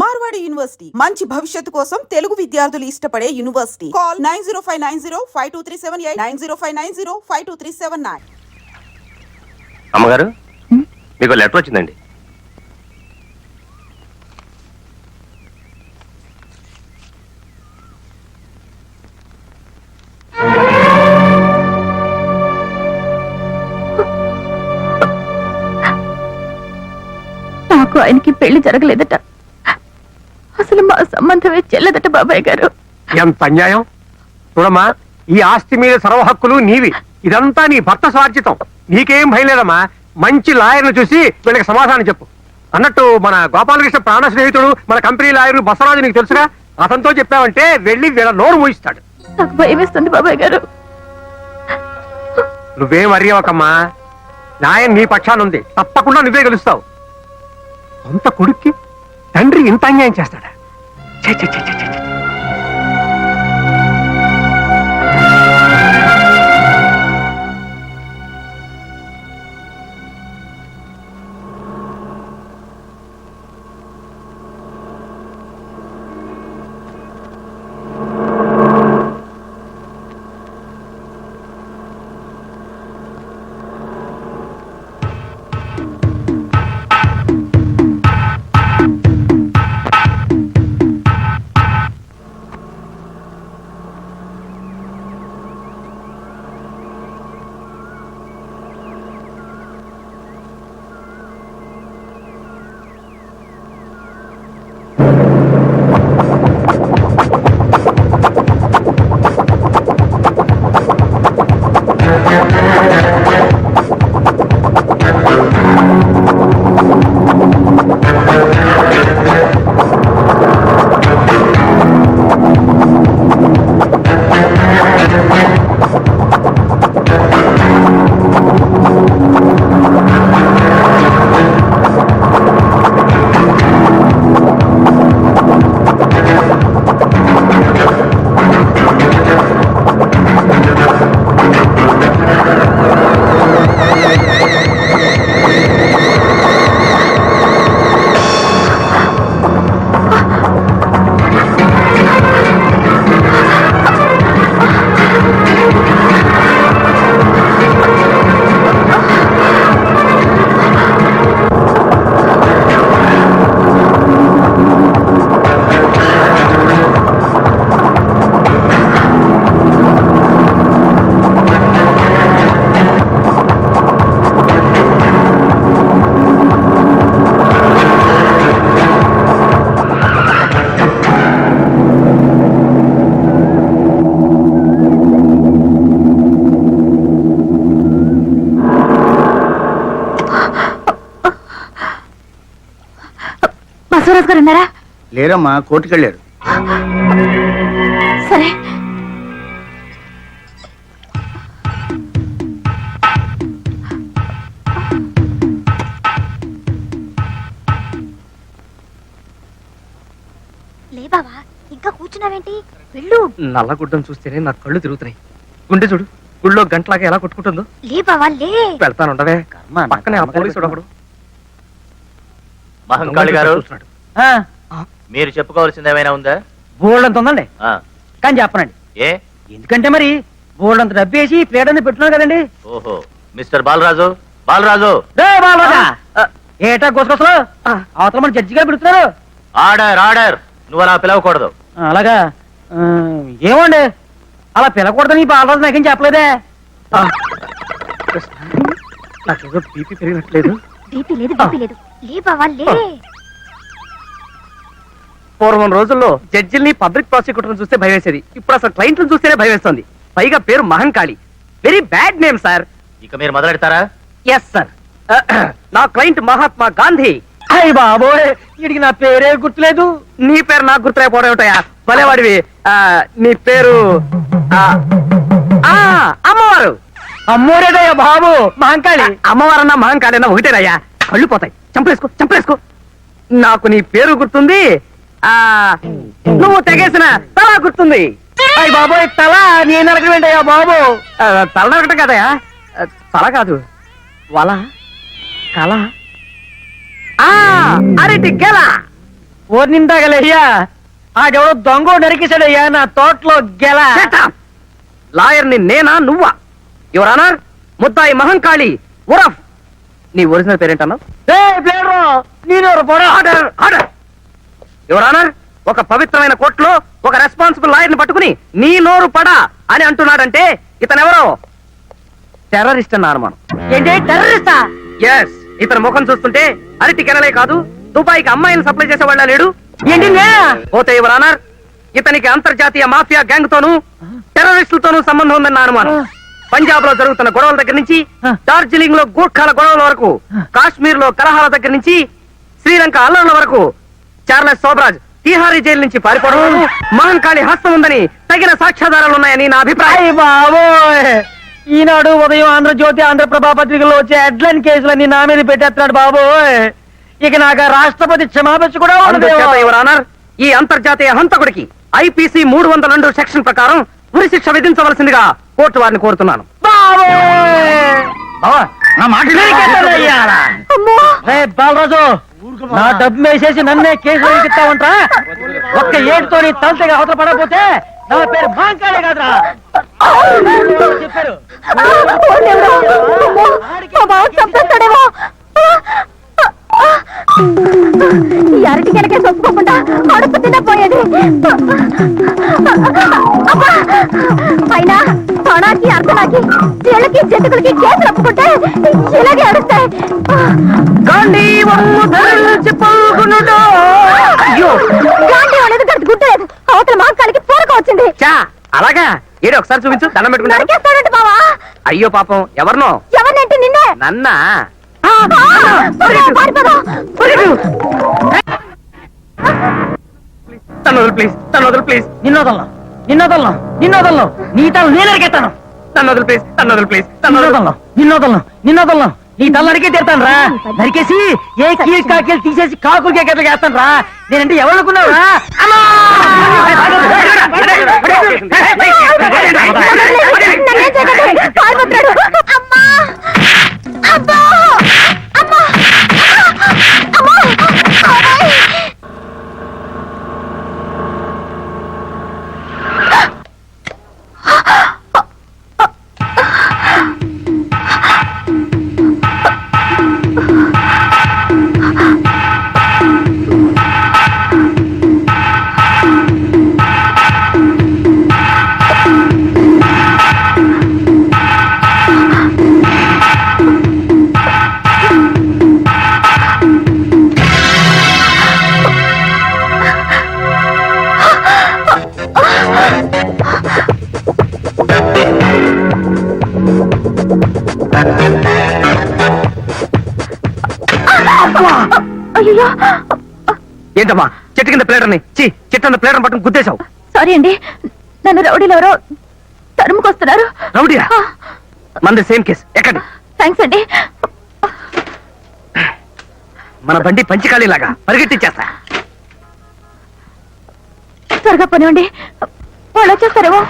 Marwadi university. మంచి భవిష్యత్తు కోసం తెలుగు విద్యార్థులు ఇష్టపడే university. Call nine zero five nine zero five two three seven eight nine zero five nine zero five two three seven nine. అమ్మగారు మీకు letter వచ్చిందండి. నాకు ఆయనకి పెళ్ళి జరగలేదట. అసలు మా సంబంధమే చెల్లదట బాబాయ్ గారు? ఎంత అన్యాయం? చూడమ్మా ఈ ఆస్తి మీద సర్వ హక్కులు నీవి. ఇదంతా నీ భర్త స్వార్జితం నీకేం భయం లేదమ్మా. మంచి లాయర్ను చూసి వీళ్ళకి సమాధానం చెప్పు. అన్నట్టు మన గోపాలకృష్ణ ప్రాణ స్నేహితుడు మన కంపెనీ లాయర్ బసవరాజు నీకు తెలుసుగా? అతనితో చెప్పావంటే వెళ్ళి వీళ్ళ నోరు మూయిస్తాడు. నాకు బాబాయ్ గారు. నువ్వేం అరియవకమ్మా? న్యాయం నీ పక్షాన ఉంది తప్పకుండా నువ్వే గెలుస్తావు. సొంత కొడుక్కి తండ్రి ఇంత అన్యాయం చేస్తాడా? చే చే చే చే బసవరాజు గారు ఉన్నారా లేరమ్మా కోర్టుకెళ్ళారు. సరే. లే బావా ఇంకా కూర్చున్నావేంటి? వెళ్ళు. నల్లగుడ్డం చూస్తేనే నా కళ్ళు తిరుగుతున్నాయి. గుండె చూడు గుళ్ళో గంటలాగా ఎలా కొట్టుకుంటుందో. లే బావా లే. వెళ్తాను ఉండవే పక్కనే ఆ మహంకాళి గారు చూస్తున్నాడు. మీరు చెప్పుకోవాల్సింది ఏమైనా ఉందా? బోల్డంత ఉందండి. ఆ, కానీ చెప్పనండి. ఏ? ఎందుకంటే మరి బోల్డంత డబ్బు వేసి ప్లేట్ అనేది పెట్టున్నాను కదండి. ఓహో. మిస్టర్ బాలరాజు? బాలరాజు? ఏటా గుసగుసలు? అవతల మన జడ్జి గారు పెడుతున్నారు ఆర్డర్ ఆర్డర్. నువ్వు అలా పిలవకూడదు. అలాగా? ఏమండి? అలా పిలకూడదని ఈ బాలరాజు నాకేం చెప్పలేదే. నాకేదో బీపీ పెరిగినట్లేదు. బీపీ లేదు బీపీ లేదు. లే బావా లే. పూర్వం రోజుల్లో జడ్జిల్ని పబ్లిక్ ప్రాసిక్యూటర్ చూస్తే భయం వేసేది ఇప్పుడు అసలు క్లయింట్లను చూస్తేనే భయం వేస్తుంది పైగా పేరు Mahankali. Very bad name sir. ఇక మీరు మొదలెడతారా? ఎస్ సార్ నా క్లయింట్ మహాత్మా గాంధీ. అయ్య బాబోయ్ వీడికి నా పేరే గుర్తులేదు. నీ పేరు నాకు గుర్తులేకపోవడం ఏమిటయా భలేవాడివి. ఆ, నీ పేరు ఆ, ఆ, అమ్మవారు. అమ్మోరేదయ్యా బాబు మహంకాళి. అమ్మవారన్నా మహంకాళన్నా ఒకటేనయ్యా. కళ్ళు పోతాయి. చంపలేసుకో చంపలేసుకో. నాకు నీ పేరు గుర్తుంది. నువ్వు తెగేసిన తల గుర్తుంది. అయ్య బాబోయ్ తల నేను అడగవేంటయ్యా బాబు? తల నరకటం కదయా తల కాదు వల కల ఆ అరటి గెల. ఓరి నిందాగలయ్యా. ఆడెవడో దొంగ నరికేశాడయ్యా నా తోటలో గెల. లాయర్ని నేనా నువ్వా? యువర్ ఆనర్ ముద్దాయి మహంకాళి ఉరఫ్. నీ original పేరేంటన్నావు poda? Order order. Your honour ఒక పవిత్రమైన కోర్టులో ఒక రెస్పాన్సిబుల్ లాయర్ని పట్టుకుని నీ నోరు పడా అని అంటున్నాడంటే ఇతనెవరో? టెర్రరిస్ట్ అన్న అనుమానం. ఏంటి? టెర్రరిస్టా ఎస్ ఇతని ముఖం చూస్తుంటే అరటి కెనలే కాదు దుబాయ్కి అమ్మాయిని సప్లై చేసేవాళ్ళ లేడు? పోతే యువర్ ఆనర్ ఇతనికి అంతర్జాతీయ మాఫియా గ్యాంగ్ తోనూ టెర్రరిస్టులతోనూ సంబంధం ఉందన్న అనుమానం. పంజాబ్లో జరుగుతున్న గొడవల దగ్గర నుంచి డార్జిలింగ్లో గూర్ఖాల గొడవల వరకు కాశ్మీర్లో కలహాల దగ్గర నుంచి శ్రీలంక అల్లర్ల వరకు చార్లెస్ సోబరాజ్ తీహారీ జైలు నుంచి పారిపోవడం మహంకాళి హస్తం ఉందని తగిన సాక్ష్యాధారాలు ఉన్నాయని నా అభిప్రాయం. బాబోయ్! ఈనాడు ఉదయం ఆంధ్రజ్యోతి ఆంధ్రప్రభ పత్రికల్లో వచ్చే హెడ్లైన్ కేసులన్నీ నా మీద పెట్టేస్తున్నాడు బాబోయ్! ఇక నాకు రాష్ట్రపతి క్షమాపించ కూడా ఉండదు. ఆనర్ ఈ అంతర్జాతీయ హంతకుడికి ఐపీసీ మూడు వందల రెండు సెక్షన్ ప్రకారం ఉరి శిక్ష విధించవలసిందిగా కోర్టు వారిని కోరుతున్నాను. బాలరాజు నా డబ్బు వేసేసి నన్నే కేసు ఎక్కిస్తావంటరా ఒక్క ఏడుతో నీ తలతగా అవతల పడకపోతే నా పేరు మాంకాడే కాదురా. చెప్పారు. అరటి కనుక అడుపు తినపోయేది! పైన తొణాకి అర్థనాకి చీళ్ళకి జంతుకులకి కేసులు ఒప్పుకుంటే ఇలాగే అడుస్తాయి అవతల మాంకాలకి పూరక వచ్చింది. చా అలాగా? ఏడు ఒకసారి చూపించు దండం నరికేస్తాడంట బావా. అయ్యో పాపం ఎవరినో? ఎవరినంటే నిన్నే? నన్నా? పారిపోదాం. తను వదులు ప్లీజ్. తను వదులు ప్లీజ్. నిన్నోదల్లం నిన్నోదల్లం నిన్నోదల్లం నీ తల నేను అరికెత్తాను తను వదులు ప్లీజ్ వదులు ప్లీజ్ తను వదులు నిన్నోదల్లం నిన్నోదల్లం నిన్నోదల్లం నీ తల నరికే తీరుతాను రా నరికేసి ఏ కీలు కాకీలు తీసేసి కాకులు వేస్తాను రా నేనంటే ఎవరుకున్నావు రా నన్నేం చేయకండి. పారిపోతున్నాడు. అమ్మా! అబ్బా! అమ్మా! ఏంటమ్మా? చెట్టు కింద ప్లేటర్ని? చి చెట్టు కింద ప్లేటర్ పట్టుకుని గుద్దేశావు. సారీ అండి. నన్ను రౌడీలు ఎవరో తరుముకొస్తున్నారు. రౌడియా? మనది సేమ్ కేసు. ఎక్కండి. థ్యాంక్స్ అండి. మన బండి పంచకాళీలాగా పరిగెట్టించేస్తా త్వరగా పనివ్వండి. వాళ్ళు వచ్చేస్తారేమో.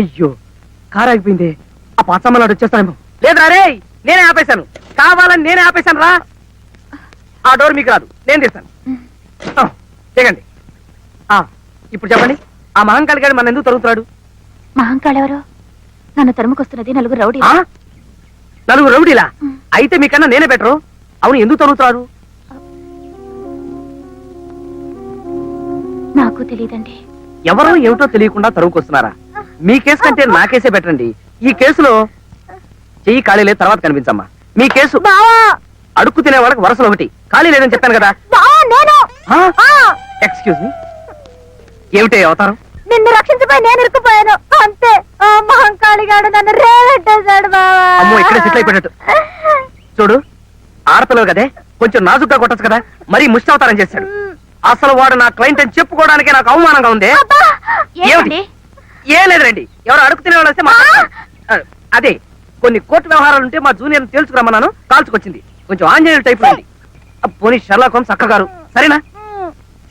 అయ్యో కారు ఆగిపోయింది. ఆ పాచమ్మలాడు వచ్చేస్తానేమో లేదురా రే నేనే ఆపేశాను. కావాలని నేనే ఆపేశాను రా ఆ డోర్ మీకు రాదు నేను తీస్తాను. దిగండి ఆ, ఇప్పుడు చెప్పండి. ఆ మహంకాళి గారు మన ఎందుకు తరుగుతున్నాడు? మహంకాళ ఎవరు నన్ను తరుముకొస్తున్నది నలుగురు రౌడీ ఆ? నలుగురు రౌడీలా? అయితే మీకన్నా నేనే బెటరు. అవును ఎందుకు తరుగుతున్నారు? నాకు తెలియదండి ఎవరో ఏమిటో తెలియకుండా తరువుకొస్తున్నారా? మీ కేసు కంటే నా కేసే అండి ఈ కేసులో చెయ్యి ఖాళీ లేదు తర్వాత కనిపించమ్మా. మీ కేసు అడుక్కు తినే వాళ్ళకి వరుసలు ఒకటి. ఖాళీ లేదని చెప్పాను కదా. ఎక్స్క్యూజ్ మీ ఏమిటి అవతారం? నిన్ను రక్షించబోయి నేను ఇరుక్కుపోయాను. అంతే. మహంకాళిగాడు నన్ను రేవెట్టేశాడు బావా. అమ్మో, ఇక్కడే సెటిల్ అయిపోయినట్టు. చూడు ఆడపిల్లలు కదే. కొంచెం నాజుగ్గా కొట్టచ్చు కదా. మరీ ముష్టి అవతారం చేశాడు. అసలు వాడు నా క్లయింట్ అని చెప్పుకోవడానికే నాకు అవమానంగా ఉంది. అబ్బా! ఏమిటి? ఏం లేదులేండి ఎవరు అడుగు తినే వాళ్ళు వస్తే అదే కొన్ని కోర్టు వ్యవహారాలు ఉంటే మా జూనియర్ తేల్చుకురమ్మన్నాను కాల్చుకొచ్చింది. కొంచెం ఆంజనేయులు టైప్ ఉంది. పోనీ షర్లాక్ హోమ్స్ అక్క గారు. సరేనా?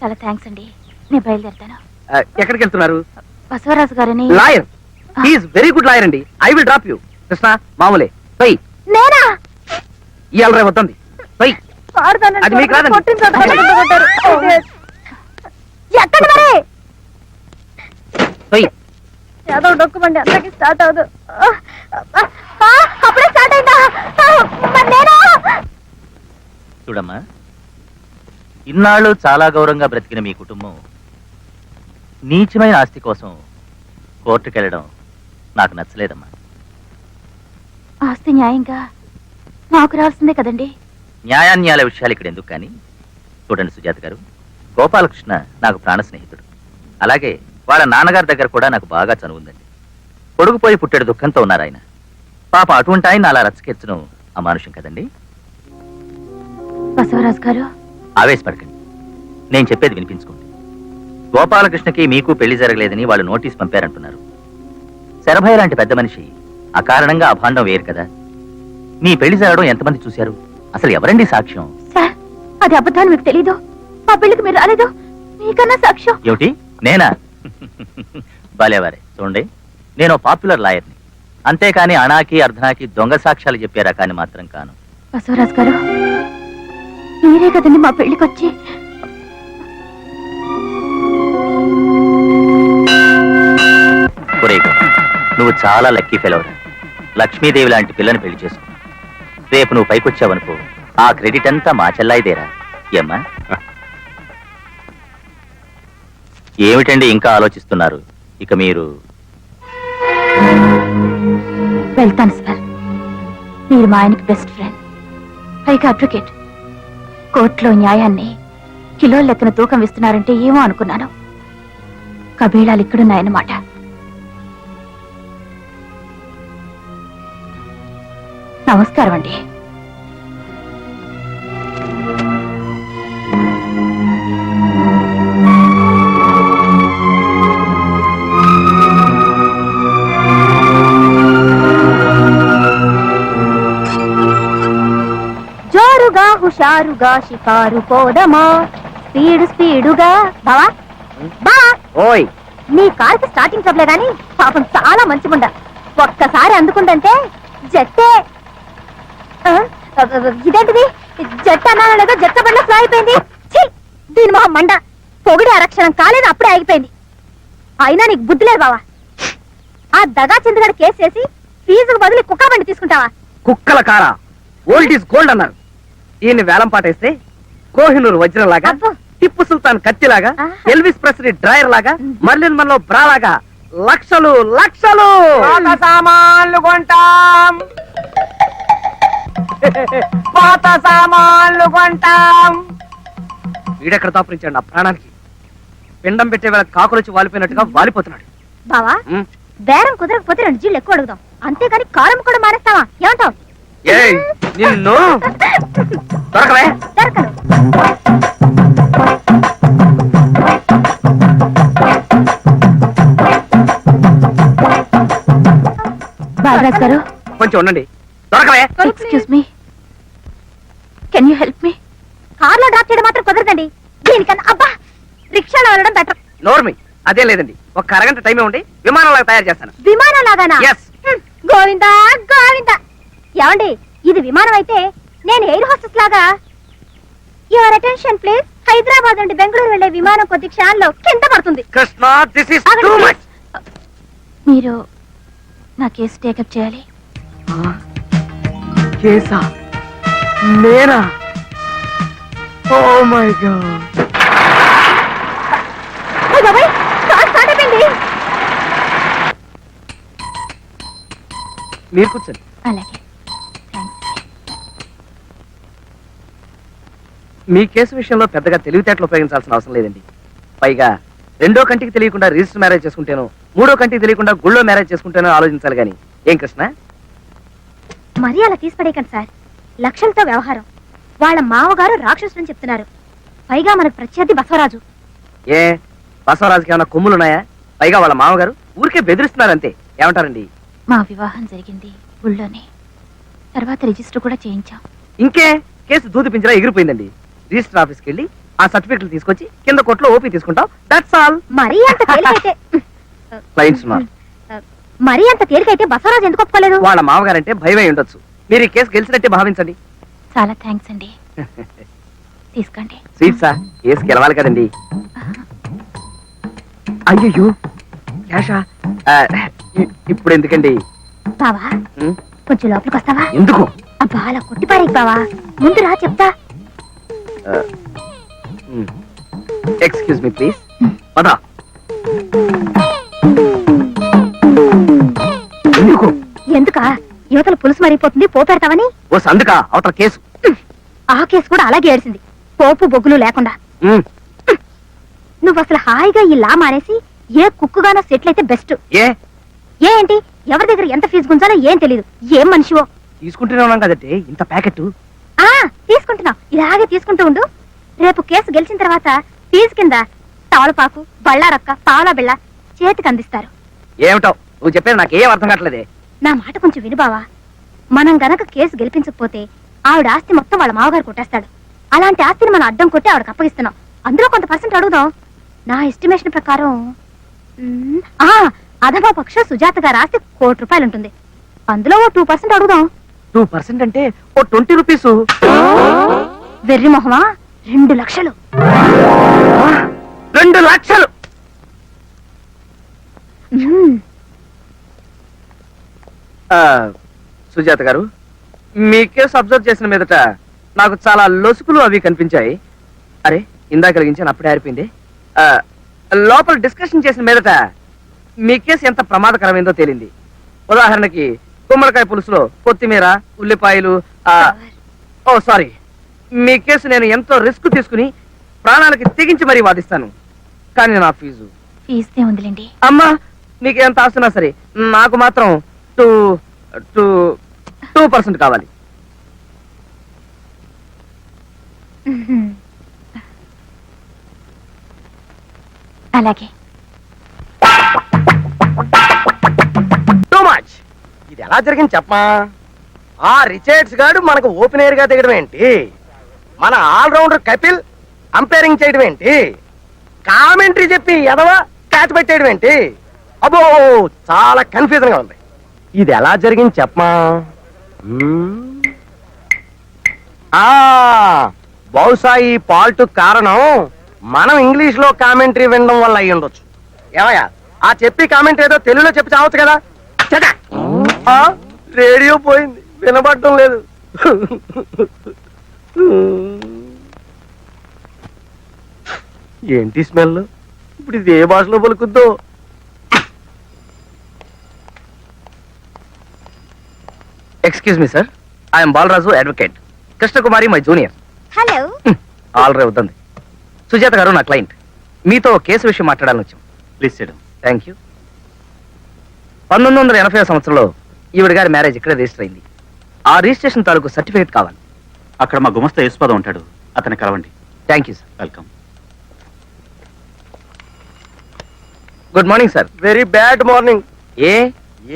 చాలా థ్యాంక్స్ అండి. నేను బయలుదేరుతాను. ఆ, ఎక్కడికి వెళ్తున్నారు? బసవరాజు గారని lawyer. He is very good lawyer అండి. I will drop you Krishna మామూలే. పోయి నేనా? ఇవాళ రేపు వద్దంది పోయి పాడుతానండి. అది మీకు రాదండి. ఎక్కడ మరి. పోయి ఏదో డొక్కుమండి అందరికి స్టార్ట్ అవదు అప్పుడే స్టార్ట్ అయిందా? చూడమ్మా ఇన్నాళ్ళు చాలా గౌరవంగా బ్రతికిన మీ కుటుంబం నీచమైన ఆస్తి కోసం కోర్టుకెళ్ళడం నాకు నచ్చలేదమ్మా. ఆస్తి న్యాయంగా నాకు రావాల్సిందే కదండి? న్యాయాన్యాల విషయాలు ఇక్కడ ఎందుకు కానీ? చూడండి సుజాత గారు గోపాలకృష్ణ నాకు ప్రాణ స్నేహితుడు. అలాగే వాళ్ళ నాన్నగారి దగ్గర కూడా నాకు బాగా చనువుందండి. పొడుగుపోయి పుట్టాడు దుఃఖంతో ఉన్నారు ఆయన. పాప అటువంటి ఆయన అలా రచ్చకెచ్చడం అమానుషం కదండి. బసవరాజు గారు? ఆవేశపడకండి. నేను చెప్పేది వినిపించుకోండి. గోపాలకృష్ణకి మీకు పెళ్ళి జరగలేదని వాళ్ళు నోటీస్ పంపారంటున్నారు. శరభయ్య లాంటి పెద్ద మనిషి అకారణంగా అభాండం వేయరు కదా. మీ పెళ్ళి జరగడం ఎంతమంది చూశారు? అసలు ఎవరండి సాక్ష్యం? సార్ అది అబద్ధాన్ని మీకు తెలీదు. మా పెళ్ళికి మీరు రాలేదు. మీకన్నా సాక్ష్యం. ఏమిటి? నేనా? బాలేవారే చూడండి. నేను పాపులర్ లాయర్ని. అంతేకాని అనాకి అర్ధనాకి దొంగ సాక్ష్యాలు చెప్పే రకాన్ని మాత్రం కాను. బసవరాజు గారు మీరే కదండి మా పెళ్ళికి వచ్చి ఒరేయ్, నువ్వు చాలా లక్కీ ఫెలవర్ లక్ష్మీదేవి లాంటి పిల్లని పెళ్ళి చేసుకో రేపు నువ్వు పైకొచ్చావనుకో ఆ క్రెడిట్ అంతా మా చెల్లాయిదేరా. ఏమ్మా? ఏమిటండి ఇంకా ఆలోచిస్తున్నారు? ఇక మీరు? వెళ్తాను సార్. మీరు మా ఆయనకి బెస్ట్ ఫ్రెండ్ పైగా అడ్వకేట్ కోర్టులో న్యాయాన్ని కిలో లెక్కన తూకం ఇస్తున్నారంటే ఏమో అనుకున్నాను. కబీళాలు ఇక్కడున్నాయన్నమాట. నమస్కారం అండి. హుషారుగా షికారు పోదమా? స్పీడు స్పీడుగా. బావా? బా ఓయ్. నీ కారుకి స్టార్టింగ్ ట్రబులే గాని పాపం చాలా మంచిగుండ. ఒక్కసారి అందుకుందంటే జట్టే. ఆ, ఇదేంటిది? జట్టు అన్నానో లేదో జట్ట బండ్లో ఫ్లో అయిపోయింది. ఛీ! దీని మొహం మండ. పొగిడి అరక్షణం కాలేదు అప్పుడే ఆగిపోయింది. అయినా నీకు బుద్ధి లేదు బావా. ఆ దగా చిందుగడ కేసు చేసి ఫీజుకు బదులు కుక్క బండి తీసుకుంటావా? కుక్కల కార? ఓల్డ్ ఈజ్ గోల్డ్ అన్నారు. ఈయన్ని వేలం పాటేస్తే కోహినూరు వజ్రం లాగా. టిప్పు సుల్తాన్ కత్తిలాగా. ఎల్విస్ ప్రెస్లీ డ్రైయర్ లాగా మర్లిన్ మనలో బ్రా లాగా లక్షలు! లక్షలు సామాన్లు కొంటాం. పాత సామాన్లు కొంటాం. వీడెక్కడ దాపురించాడు నా ప్రాణానికి? పిండం పెట్టే వేళ కాకులొచ్చి వాలిపోయినట్టుగా వాలిపోతున్నాడు. బావా. బేరం కుదరకపోతే రెండు జీళ్ళు ఎక్కువ అడుగుదాం. అంతేగాని కారం కూడా మానేస్తావా? ఏమంటావు? ఏయ్ నిన్ను దొరకవే. బాలరాజ్ గారు. కొంచెం ఉండండి. దొరకవే. Excuse me can you help me కార్లో డ్రాప్ చేయడం మాత్రం కుదరదండి. దీనికన్నా అబ్బా రిక్షాలో వెళ్ళడం బెటర్ నోర్మి అదే లేదండి. ఒక అరగంట టైం ఇవ్వండి విమానంలాగా తయారు చేస్తాను. విమానం లాగానా గోవిందా గోవిందా. ఏమండి ఇది విమానం అయితే నేను ఎయిర్ హోస్టెస్ లాగా. యువర్ అటెన్షన్ ప్లీజ్ హైదరాబాద్ నుండి బెంగళూరు వెళ్ళే విమానం కొద్ది క్షణాల్లో కింద పడుతుంది. కృష్ణ దిస్ ఇస్ ఆగండి, టూ please. మచ్ మీరు నా కేసు టేకప్ చేయాలి? కేసా? నేనా? ఓ మై గాడ్ ఓయ్ బాబాయ్, కార్ స్టార్ట్ అయిపోయింది. మీరు కూర్చోండి. అలాగే. మీ కేసు విషయంలో పెద్దగా తెలివితేటలు ఉపయోగించాల్సిన అవసరం లేదండి. పైగా రెండో కంటికి తెలియకుండా రిజిస్టర్ మ్యారేజ్ చేసుకుంటేనో మూడో కంటికి తెలియకుండా గుళ్ళో మ్యారేజ్ చేసుకుంటేనో ఆలోచించాలి కానీ. ఏం కృష్ణ? మరీ అలా తీసిపడేయకండి సార్. లక్షలతో వ్యవహారం. వాళ్ళ మావగారు రాక్షసుని చెప్తున్నారు. పైగా మనకు ప్రత్యర్థి బసవరాజు. ఏ? బసవరాజుకి ఏమైనా కొమ్ములున్నాయా? పైగా వాళ్ళ మామగారు ఊరికే బెదిరిస్తున్నారు అంతే. ఏమంటారండి? మా వివాహం జరిగింది ఊళ్ళోనే తర్వాత రిజిస్టర్ కూడా చేయించాం. ఇంకే? కేసు దూది పింజరా ఎగిరిపోయిందండి. రిజిస్టర్ ఆఫీస్కి వెళ్ళి ఆ సర్టిఫికెట్లు తీసుకొచ్చి కింద కొట్లో ఓపీ తీసుకుంటాం దట్స్ ఆల్ మరీ అంత తేలికైతే క్లయింట్స్ ఉన్నారు. మరీ అంత తేలికైతే బసవరాజు ఎందుకు ఒప్పుకోలేదు? వాళ్ళ మామగారంటే భయమై ఉండొచ్చు. మీరు ఈ కేసు గెలిచినట్టే భావించండి. చాలా థ్యాంక్స్ అండి. తీసుకోండి. స్వీట్సా కేసు గెలవాలి కదండి. అయ్యో క్యాషా ఇ- ఇప్పుడు ఎందుకండి? బావా ఉం? కొంచెం లోపలికి వస్తావా ఎందుకు? అబ్బా అలా కొట్టిపారే బావా. ముందు రా చెప్తా. ఎక్స్క్యూజ్ మీ ప్లీజ్ పదా. ఎందుకు? ఎందుకా? యువతల పులుసు మరిగిపోతుంది పోపెడతావని? ఓ సందుకా అవతల కేసు. ఆ కేసు కూడా అలాగే ఏడిసింది పోపు బొగ్గులు లేకుండా. ఉమ్, నువ్వు అసలు హాయిగా ఈ లా మానేసి ఏ కుక్కుగానో సెటిల్ అయితే బెస్ట్. ఏ? ఏంటి? ఎవరి దగ్గర ఎంత ఫీజు గుంజాలో ఏం తెలియదు ఏం మనిషివో? తీసుకుంటూనే ఉన్నాం కదండి ఇంత ప్యాకెట్ ఆ తీసుకుంటున్నావు. ఇలాగే తీసుకుంటూ ఉండు. రేపు కేసు గెలిచిన తర్వాత ఫీజు కింద తవలపాకు బళ్ళారక్క పావలా బిళ్ళ చేతికి అందిస్తారు ఏమిటో? నువ్వు చెప్పేది నాకేం అర్థం కావట్లేదే. నా మాట కొంచెం విను బావా. మనం గనక కేసు గెలిపించకపోతే ఆవిడ ఆస్తి మొత్తం వాళ్ళ మామగారు కొట్టేస్తాడు. అలాంటి ఆస్తిని మనం అడ్డం కొట్టి ఆవిడకి అప్పగిస్తున్నాం. అందులో కొంత పర్సెంట్ అడుగుదాం. నా ఎస్టిమేషన్ ప్రకారం మ్, ఆ అధమా పక్ష సుజాత గారి ఆస్తి కోటి రూపాయలు ఉంటుంది అందులో ఓ టూ పర్సెంట్ అడుగుదాం. టూ పర్సెంట్ అంటే ఓ ట్వంటీ రూపీస్. వెర్రి మొహమా? రెండు లక్షలు. రెండు లక్షలు. సుజాత గారు మీ కేసు అబ్జర్వ్ చేసిన మీదట నాకు చాలా లొసుకులు అవి కనిపించాయి. అరే ఇందాక కలిగించాను అప్పుడే ఆరిపోయింది. ఆ, లోపల డిస్కషన్ చేసిన మీదట మీ కేసు ఎంత ప్రమాదకరమైందో తేలింది. ఉదాహరణకి గుమ్మడికాయ పులుసులో కొత్తిమీర ఉల్లిపాయలు ఓ సారీ. మీ కేసు నేను ఎంతో రిస్క్ తీసుకుని ప్రాణాలకి తెగించి మరీ వాదిస్తాను. కానీ నా ఫీజు. ఉందిలేండి. అమ్మా మీకు ఎంత ఆస్తున్నా సరే నాకు మాత్రం టూ టూ టూ పర్సెంట్ కావాలి. అలాగే. ఇది ఎలా జరిగింది చెప్పమా? ఆ రిచర్డ్స్ గాడు మనకు ఓపెనర్గా దిగడం ఏంటి? మన ఆల్రౌండర్ కపిల్ అంపైరింగ్ చేయడం ఏంటి? కామెంటరీ చెప్పి ఎదవ క్యాచ్ పెట్టేయడం ఏంటి? అబ్బో చాలా కన్ఫ్యూజన్గా ఉంది. ఇది ఎలా జరిగింది చెప్పమా? ఆ బహుశా ఈ పాల్ట్ కారణం మనం ఇంగ్లీష్లో కామెంటరీ వినడం వల్ల అయ్యి ఉండొచ్చు ఏమయ్యా? ఆ చెప్పి కామెంటరీ ఏదో తెలుగులో చెప్పి చావచ్చు కదా? చదా ఆ, రేడియో పోయింది. వినబడటం లేదు. ఏంటి స్మెల్? ఇప్పుడు ఇది ఏ భాషలో పలుకుద్దో? Excuse me sir I'm Balaraju advocate Krishnakumari my junior hello alright వద్దండి సుజాత గారు నా క్లయింట్ మీతో కేసు విషయం మాట్లాడాలని వచ్చాం ప్లీజ్ చేయడం థ్యాంక్ యూ పంతొమ్మిది వందల ఎనభై సంవత్సరంలో ఈవిడ గారి మ్యారేజ్ ఇక్కడే రిజిస్టర్ అయింది. ఆ రిజిస్ట్రేషన్ తాలూకు సర్టిఫికేట్ కావాలి. అక్కడ మా గుమస్తా యశ్వాదం ఉంటాడు. అతన్ని కలవండి. Thank you sir welcome good morning sir very bad morning ఏ?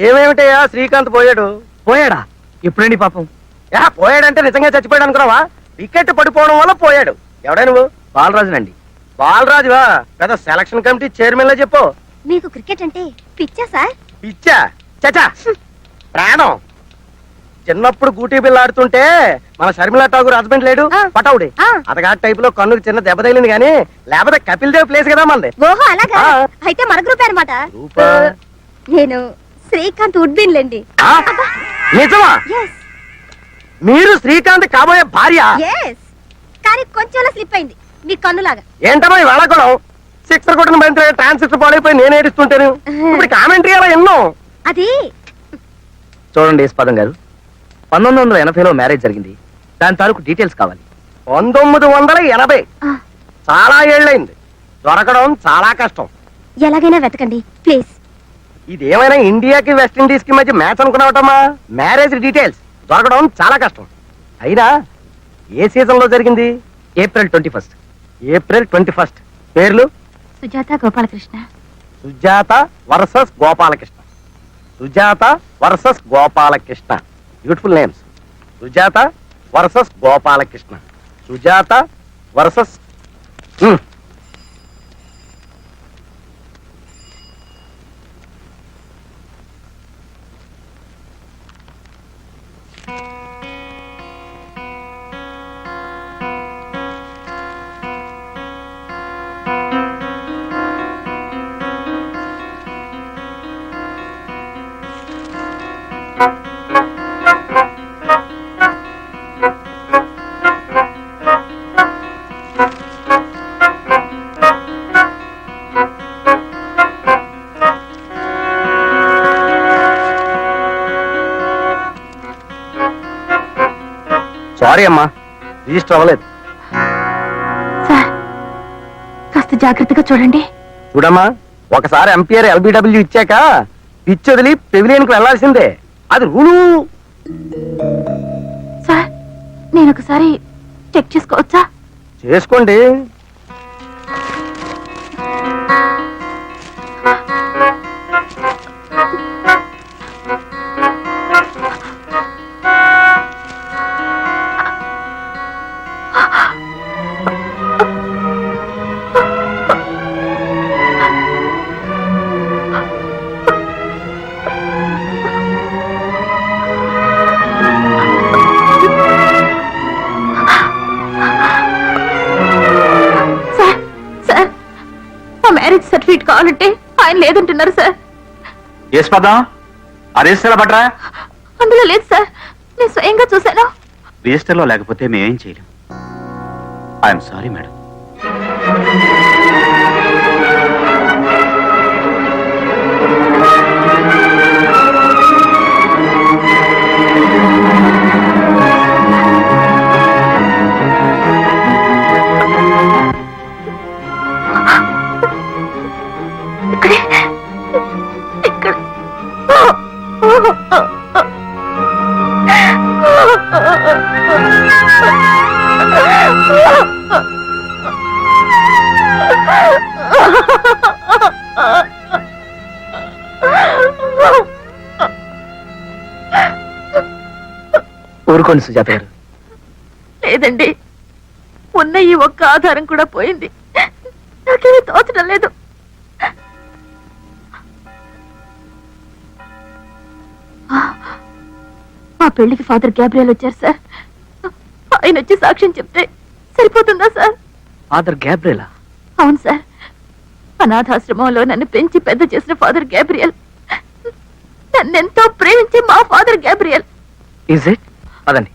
ఏమేమిటయ్యా? శ్రీకాంత్ పోయాడు. పోయాడా? ఎప్పుడండి పాపం? యా పోయాడంటే నిజంగా చచ్చిపోయాడు అనుకున్నావా? వికెట్ పడిపోవడం వల్ల పోయాడు. ఎవడా నువ్వు? బాలరాజునండి. బాలరాజువా? పెద్ద సెలక్షన్ కమిటీ చైర్మన్లో చెప్పు. మీకు క్రికెట్ అంటే పిచ్చా సార్? పిచ్చా? చచా ప్రాణం. చిన్నప్పుడు గూటీ బిల్ల ఆడుతుంటే మన షర్మిలా ఠాగూర్ హస్బెండ్ లేడు. పటావుడి. అతగా టైప్లో కన్నుకు చిన్న దెబ్బ తగిలింది కానీ లేకపోతే కపిల్ దేవ్ ప్లేస్ కదా మనది. ఓహో అలాగా? ఆ. అయితే మన గ్రూప్ అనమాట? నేను శ్రీకాంత్ ఉడ్బిన్ లేండి? నిజమా? మీరు శ్రీకాంత్ కాబోయే భార్య? కానీ కొంచెం స్లిప్ అయింది. మీ కన్నులాగా. ఏంటమ్మా ఈ వెళ్ళకూడం సిక్సర్ కొట్టిన ట్రాన్సిస్టర్ పాడైపోయి నేను ఏడుస్తుంటాను. ఇప్పుడు కామెంటరీ అలా ఎన్నో? అది చూడండి యశ్పాదం గారు. పంతొమ్మిది వందల ఎనభైలో మ్యారేజ్ జరిగింది. దాని తాలూకు డీటెయిల్స్ కావాలి. పంతొమ్మిది వందల ఎనభై. చాలా ఏళ్ళైంది దొరకడం చాలా కష్టం. ఎలాగైనా వెతకండి ప్లీజ్. ఇదేమైనా ఇండియాకి వెస్టిండీస్కి మధ్య మ్యాచ్ అనుకున్నావటమ్మా? మ్యారేజ్ డీటెయిల్స్ దొరకడం చాలా కష్టం. అయినా ఏ సీజన్లో జరిగింది? April twenty first. April twenty first. పేర్లు? Sujatha Gopalakrishna. Sujatha versus Gopalakrishna. Sujatha versus Gopalakrishna. Beautiful names Sujatha versus Gopalakrishna. Sujatha versus hmm. Sorry అమ్మా రిజిస్టర్ అవ్వలేదు. సార్ కాస్త జాగ్రత్తగా చూడండి. చూడమ్మా ఒకసారి ఎంపీఆర్ ఎల్బిడబ్ల్యూ ఇచ్చాక పిచ్ వదిలి పెవిలియన్కు వెళ్ళాల్సిందే అది రూలు సార్ నేను ఒకసారి చెక్ చేసుకోవచ్చా? చేసుకోండి. కావాలంటే ఆయన లేదంటున్నారు సార్. యశ్వదం ఆ రిజిస్టర్ పట్రా అందులో లేదు సార్. నేను స్వయంగా చూశాను. రిజిస్టర్లో లేకపోతే మేమేం చేయలేం. I'm sorry madam. ఊరుకోండి సుజాత గారు. లేదండి ఉన్న ఈ ఒక్క ఆధారం కూడా పోయింది. నాకేమీ తోచడం లేదు. మా పెళ్ళికి ఫాదర్ గ్యాబ్రియల్ వచ్చారు సార్. ఆయన వచ్చి సాక్ష్యం చెప్తే సరిపోతుందా సార్? ఫాదర్ గ్యాబ్రేలా అవును సార్. అనాథాశ్రమంలో నన్ను పెంచి పెద్ద చేసిన ఫాదర్ గ్యాబ్రియల్. నన్నెంతో ప్రేమించే మా ఫాదర్ గ్యాబ్రియల్. ఇస్ ఇట్ పదండి.